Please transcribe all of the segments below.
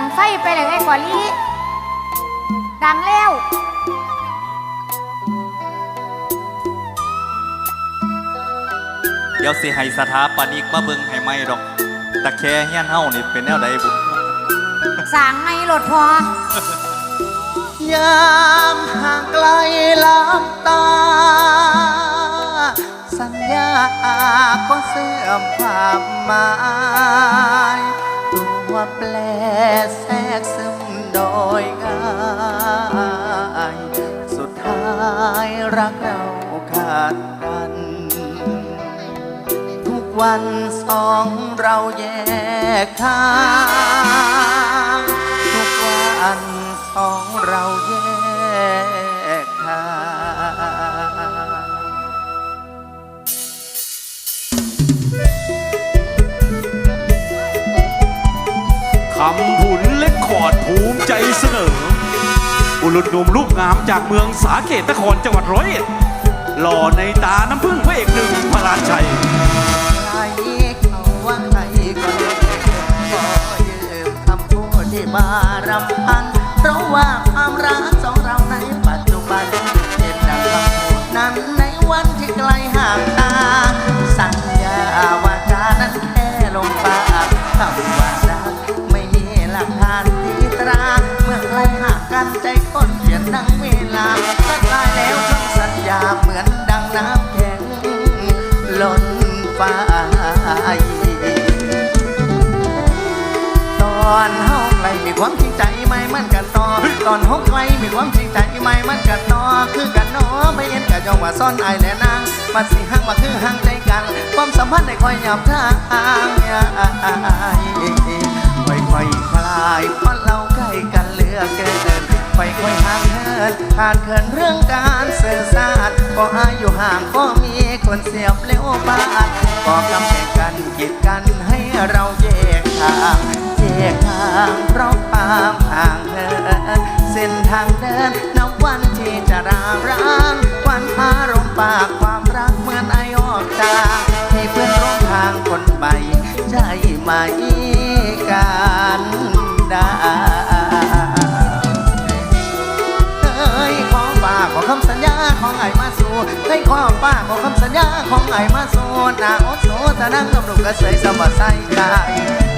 ดังไฟไปเลยไอ้กว่าลีดังแล้วเดี๋ยวสิให้สถาปนิกมาเบิ่งให้ไหมดอกตะแคเฮียนเฮานี่เป็นแนวใดบุสางไม่หลดพอยามห่างไกลลับตา สัญญาก็เสื่อมความหมาย ตัวแปลแทรกซึมโดยง่ายสุดท้ายรักเราขาดกัน ทุกวันสองเราแยกทาง ทุกวันสอง คำผุนเล็กขอดภูมิใจเสนอ บุรุษหนุ่มลูกงามจากเมืองสาเกตนครจังหวัดร้อยเอ็ดหล่อในตาน้ำพึ่งพระเอกหนึ่งพระราชัยใครเขาว่าใครก็เลยขอยืมคำพูดที่บารำพันเพราะว่าความรักสอง ความจริงใจไม่มันกันต่อตอนเฮาไกลมีความจริงใจไม่มันกันต่อคือกันเนาะไม่เห็นกันยองว่าซ่อนอายและนางมาสิหักมาคือห่างใจกัน ความสัมพันธ์ในคอยหยับทางค่อยค่อยคลายเพราะเราใกล้กันเหลือเกินค่อยค่อยห่างเหินขาดเขินเรื่องการสื่อสารก็อายุห่างก็มีคนเสียบเลี้ยวบาดก็กำแพงกันกีดกันให้เราแยกทาง ยกทางเพราะความห่างเหินเส้นทางเดินนับวันที่จะราร้างวันอารมณ์ปากความรักเหมือนไอออกจากให้เพื่อนร่วมทางคนใหม่ใช่ไหมกันดาเอ้ยขอฝากขอคำสัญญาของไอ้มาสู่ให้ขอฝากขอคำสัญญาของไอ้มาสู่นาโอดโซตะนั่งกับลูกกระเสยสมบัติใส่กาย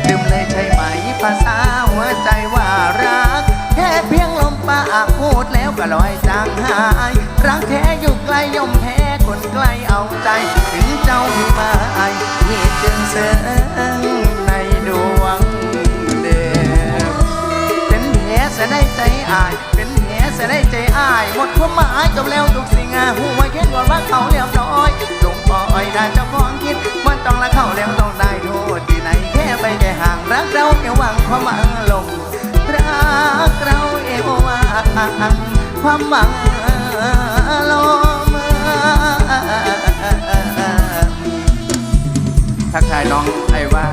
ลืมเลยใช่ไหม ภาษาหัวใจว่ารัก แค่เพียงลมปากพูดแล้วก็ลอยจางหาย รักแท้อยู่ไกลย่อมแพ้คนใกล้เอาใจ ถึงเจ้าที่มาไอเหตุจึงเสืองในดวงเดือเป็นแผลเสียในใจอาย เป็นแผลเสียในใจอาย หมดความหมายจบแล้วทุกสิ่งหูไว้เขียนก่อนว่าเขาเรียบร้อย พออ่อยได้เจ้าของคิดว่าต้องละเข้าแล้วต้องได้โทษที่ไหนแค่ไปแค่ห่างรักเราแค่หวังความหวังลงรักเราเอวหวังความหวังลมทักทายน้องไอ้ว่า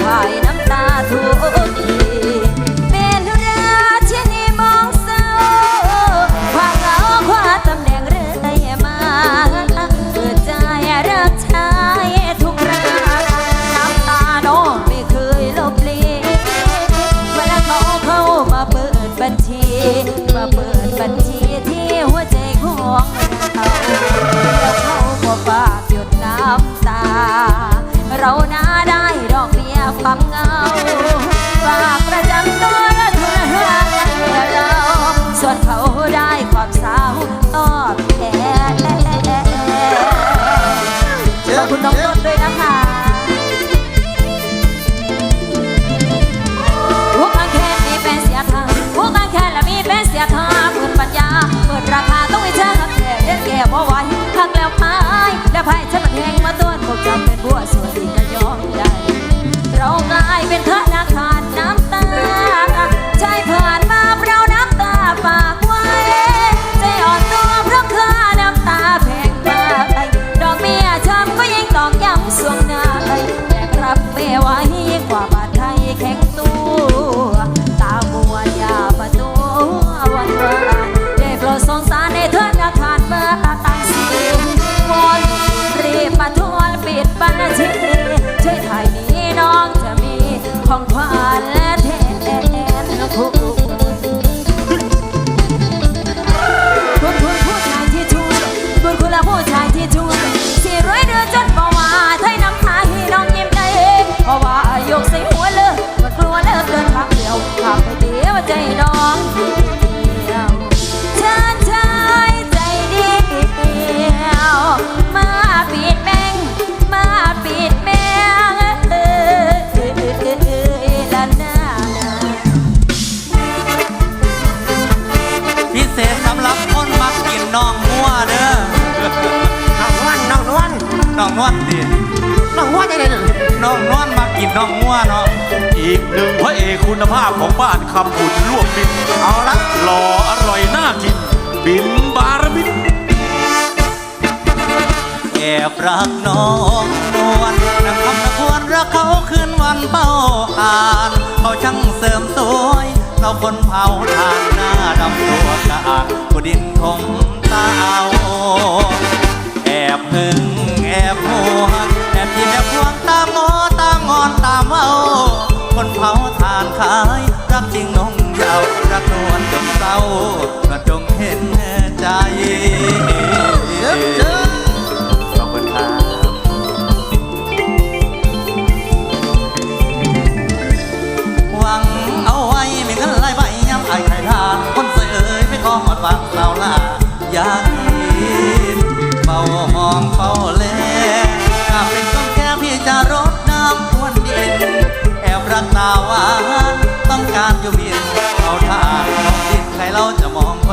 ไาน้ำตาท่ว เป็นธนาคารน้ำตา ใจผ่านมาเราน้ำตาฝากไว้ ใจอ่อนตัวเพราะค่าน้ำตาแพงมากดอกเบี้ยช้ำก็ยิ่งตอกย้ำสวงหน้าแบกรับไม่ไหวกว่าบาทไทยแข็งาพของบ้านคำผุนลวกบินเอาละหล่ออร่อยน่ากิน บินบารมิตรแอบรักน้องนวลนังคำตะควรรักเขาคืนวันเป้าอ่านเขาช่างเสริมสวยเราคนเผาทานหน้าดำตัวกะอาดกูดิน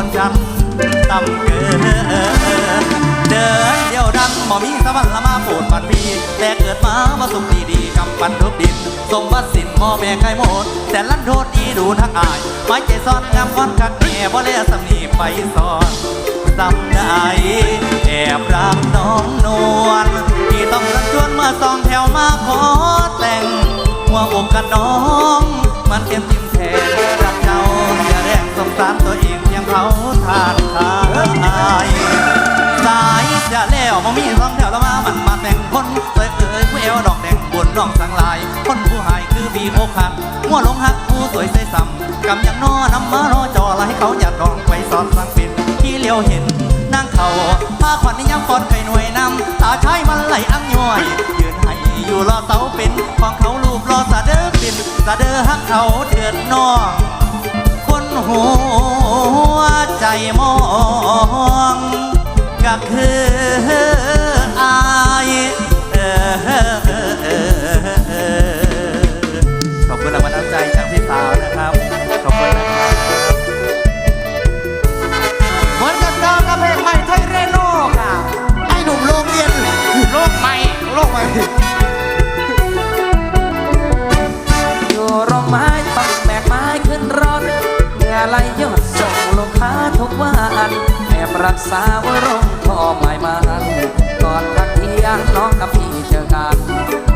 คนฉันต่ำเกินเดินเดียวดันหมอมีสวรรค์ละมาโปรดปันปีแต่เกิดมามาสุขดีดีๆกำปั้นทุบดิน สมบัติสินหมอแม่ไข่หมด แต่ลันโทษดีดูทักอายไม้ใจซ่อนงามก้อนคักแง่บ่แลสำนีไปซ่อนสำได้แอบรักน้องนวลที่ต้องรันชวนมาสองแถวมาขอแต่งหัวอกกันน้อง มันเก็บทิมแทนรักเจ้า สงสารตัวเองเพียงเผาทานขายสายจะแล้วมามีสองแถวแล้วมามันมาแต่งคนเสยเอ่ยผู้เอวดอกแดงบนน้องสังลาย คนผู้หายคือบีโอกหักหัวลงหักผู้สวยใสซ้ำกำยังนอนำมารอจอละให้เขาหยัดดองไปสอนสังปินที่เลี้ยวเห็นนางเขาผ้าขวัญนี่ยังฟอนไข่หน่วยนำตาชายมันไหลอังย้อยยืนให้อยู่รอเสาเป็นของเขาลูบรอสะเด้อปินสะเด้อฮักเขาเดือดน้อง หัวใจมองก็คือ แอบรักษาไว้ร่มพ่อหมายมันก่อนพักเที่ยงน้องกับพี่เจอกัน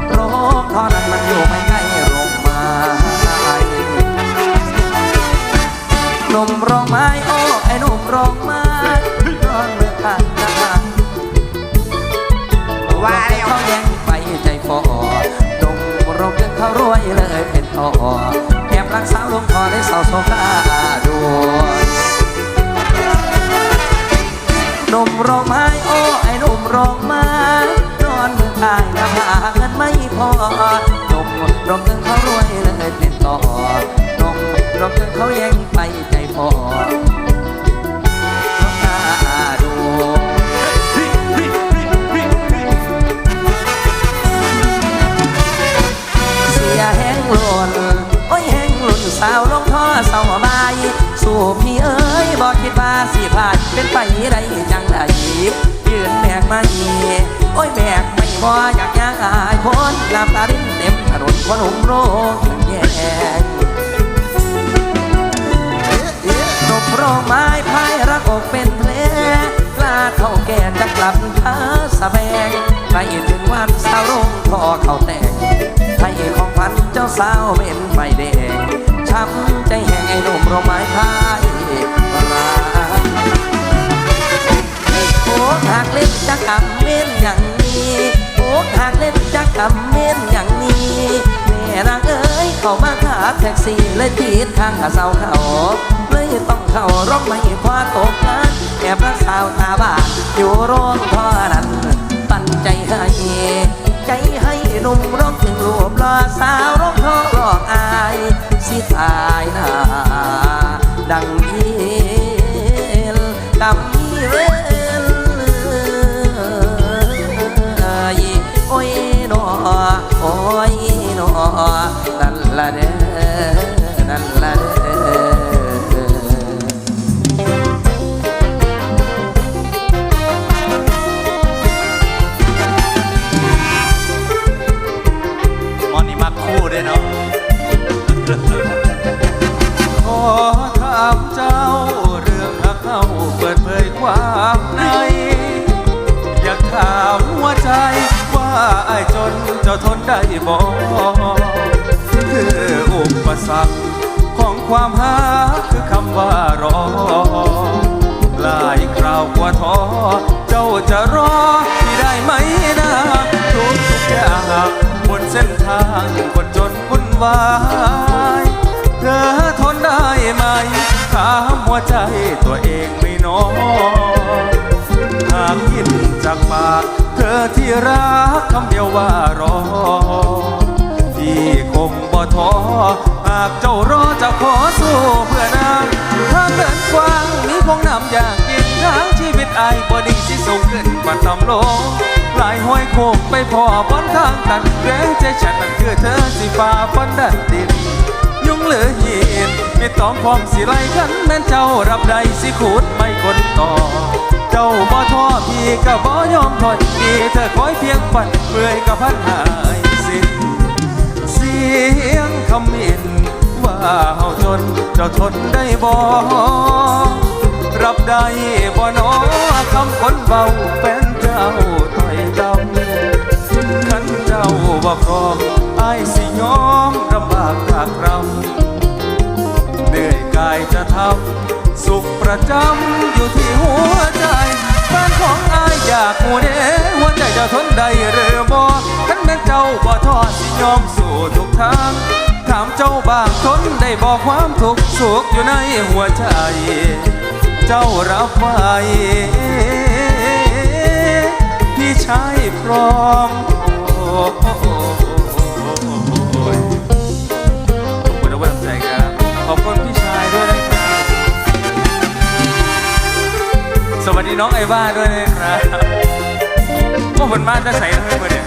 โรคท่อนั้นมันอยู่ไม่ใกล้โรงไม้หนุ่มโรงไม้โอ้ไอ้หนุ่มรงไม้อนเมื่อกันนว่าแล้วเขาแย่งไปใจฟอดงรงเรียนเขารวยเลยเป็นต่อแอบรักสาวลงคอได้สาวโซกา นุ่มร้องไห้โอ้ไอ้หนุ่มร้องมานอนมืออายนะพาเงินไม่พอหนมร้องถึงเขารวยเลยเป็นต่อหนมร้องถึงเขาแย่งไปใจพอ ฟ้าสีพาดเป็นไปไรจังได้ยืนแบกไมาอีโอ้ยแบกไม่พออยากย่างอายคนลำตาดิ้นเต็มถนนคนหุ่มโรคแย่นกโรไม้พายรักอกเป็นเพลกล้าเข้าแก่จะกลับท้าสะแบงไปถึงวันสาวรุ่งพอเข้าแต่งไปของพันเจ้าสาวเป็นไม่แดงช้ำใจแห้งไอ้หนุ่มโรไม้พายรัก โอ้หากเล่นจักกำเม่นอย่างนี้โอ้หากเล่นจักกำเม่นอย่างนี้แม่นางเอ้ยเข้ามาขาแท็กซี่เลยตีดทางขาเสาเขาเลยต้องเข้าร่องไม่คว้าตกงานแอบรักสาวตาบ้าอยู่โรงพ่อนั้นปั่นใจให้ใจให้หนุ่มร้องถึงรูปรอสาวร้องท้องร้องอายสิตา ใจ ว่าไอ้จนเจ้าทนได้บ่คืออุปสรรคของความหาคือคำว่ารอ หลายคราวกว่าท้อ เจ้าจะรอที่ได้ไหมนะทุกทุกอย่างบนเส้นทางคนจนวุ่นวายเธอทนได้ไหมถามหัวใจตัวเองไม่น้อย หากยินจากปาก เธอที่รักคำเดียวว่ารอ ที่คงบ่ท้อหากเจ้ารอจะขอสู้เพื่อนางทางเดินกว้างนี้คงนำอย่างกินทางชีวิตไอ้ายบ่ดีสิสูงขึ้นปันต่ำลงหลายห้อยโคงไปพอบนทางตันแรงใจฉันนั่นคือเธอสิฝ่าฟันดันดินยุ่งเหลือหินไม่ต้องพร้อมสิไล่กันแม่นเจ้ารับใดสิขูดไม่กดต่อ เจ้าบ่ท้อพี่ก็บ่ยอมถอยมีเธอคอยเพียงฝันเมื่อยกับพันหายสิ้นเสียงคำมินว่าเฮาจนเจ้าทนได้บ่รับได้บ่นอคำคนเบาเป็นเจ้าต่อยจำขันเจ้าบ่พร้อมไอ้ายสิยอมลำบากตากรำเหนื่อยกายจะทำสุขประจำอยู่ที่หัวใจ ฟนของอายอยากหัวเด้หัวใจจะทนได้หรือบ่ขันแม่นเจ้าบ่ทอดสิยอมสู่ทุกทาง ถามเจ้าบางทนได้บอกความทุกข์สุขอยู่ในหัวใจ เจ้ารับไว้พี่ชายพร้อมโอ้โหขอบคุณ สวัสดีน้องไอว่าด้วยนะครับพวกคนมาจะใส่ทำไมเพื่อนเนี่ย